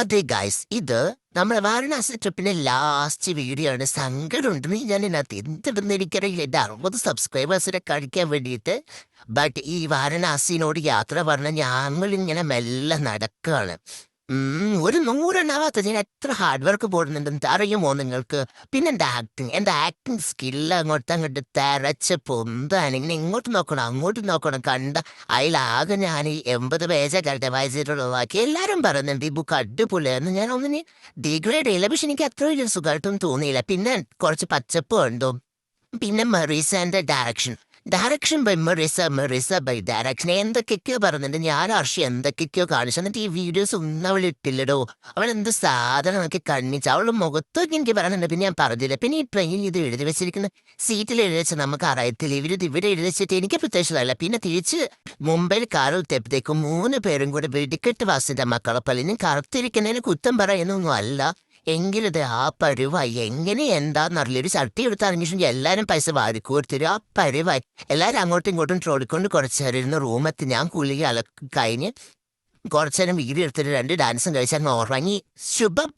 അതെ ഗൈസ് ഇത് നമ്മുടെ വാരണാസി ട്രിപ്പിന്റെ ലാസ്റ്റ് വീഡിയോ ആണ് സങ്കടമുണ്ടെന്ന് ഞാൻ ഇതിനകത്ത് എന്തിടുന്ന? എനിക്കറിയില്ല. എന്റെ അറുപത് സബ്സ്ക്രൈബേഴ്സിനെ കഴിക്കാൻ വേണ്ടിയിട്ട്. ബട്ട് ഈ വാരണാസിനോട് യാത്ര പറഞ്ഞ ഞങ്ങൾ ഇങ്ങനെ മെല്ലെ നടക്കുകയാണ് ഒരു നൂറെണ്ണാവാത്ത ഞാൻ എത്ര ഹാർഡ് വർക്ക് പോടുന്നുണ്ടെന്ന് അറിയുമോ നിങ്ങൾക്ക്? പിന്നെ എന്റെ ആക്ടിങ് എന്റെ ആക്ടിങ് സ്കില്ല് അങ്ങോട്ട് അങ്ങോട്ട് തെരച്ച് പൊന്താണ് ഇങ്ങനെ ഇങ്ങോട്ട് നോക്കണം അങ്ങോട്ട് നോക്കണം. കണ്ട അതിലാകെ ഞാൻ ഈ എൺപത് പേജ കണ്ട എല്ലാവരും പറയുന്നുണ്ട് ഈ ബുക്ക് അടിപൊളിയായിരുന്നു ഞാൻ ഒന്നിന് ഡിഗ്രേഡ് ചെയ്യില്ല. പക്ഷെ എനിക്ക് അത്ര വലിയ സുഖമായിട്ടൊന്നും തോന്നിയില്ല. പിന്നെ കുറച്ച് പച്ചപ്പ് കണ്ടു പിന്നെ മെറീസന്റെ direction direction by മെറിസ മെറിസ by direction എന്തൊക്കെയൊക്കെയോ പറഞ്ഞിട്ട് ഞാൻ അർഷി എന്തൊക്കെയൊക്കെയോ കാണിച്ചു. എന്നിട്ട് ഈ വീഡിയോസ് ഒന്നും അവൾ ഇട്ടില്ലടോ. അവൾ എന്ത് സാധനം ഒക്കെ കണ്ണിച്ച് അവളുടെ മുഖത്തൊക്കെ എനിക്ക് പറയുന്നുണ്ട് പിന്നെ ഞാൻ പറഞ്ഞില്ല പിന്നെ ഈ ട്രെയിനിൽ ഇത് എഴുതി വെച്ചിരിക്കുന്ന സീറ്റിൽ എഴുതി വെച്ച് നമുക്ക് അറിയത്തില്ല ഇവരിത് ഇവിടെ എഴുതി വെച്ചിട്ട് എനിക്ക് പ്രത്യേകിച്ചതല്ല പിന്നെ തിരിച്ച് മുംബൈയിൽ കാറിൽ തെപ്പത്തേക്കും മൂന്ന് പേരും കൂടെ വെടിക്കെട്ട് വാസിന്റെ മക്കളെ പള്ളിനും കറുത്തിരിക്കുന്നതിന് കുറ്റം പറയുന്നൊന്നും അല്ല എങ്കിലിത് ആ പരുവായി എങ്ങനെ എന്താന്നറിയില്ല ഒരു ചട്ടി എടുത്ത് ഇറങ്ങിയിട്ട് എല്ലാവരും പൈസ വാരിക്കൂർത്തരും ആ പരുവായി എല്ലാവരും അങ്ങോട്ടും ഇങ്ങോട്ടും ട്രോളിക്കൊണ്ട് കുറച്ച് നേരം ഇരുന്ന് റൂമെത്തി. ഞാൻ കുളി അലക്ക് കഴിഞ്ഞ് കുറച്ചു നേരം എടുത്തിട്ട് രണ്ട് ഡാൻസും കഴിച്ചാൽ ഉറങ്ങി. ശുഭം.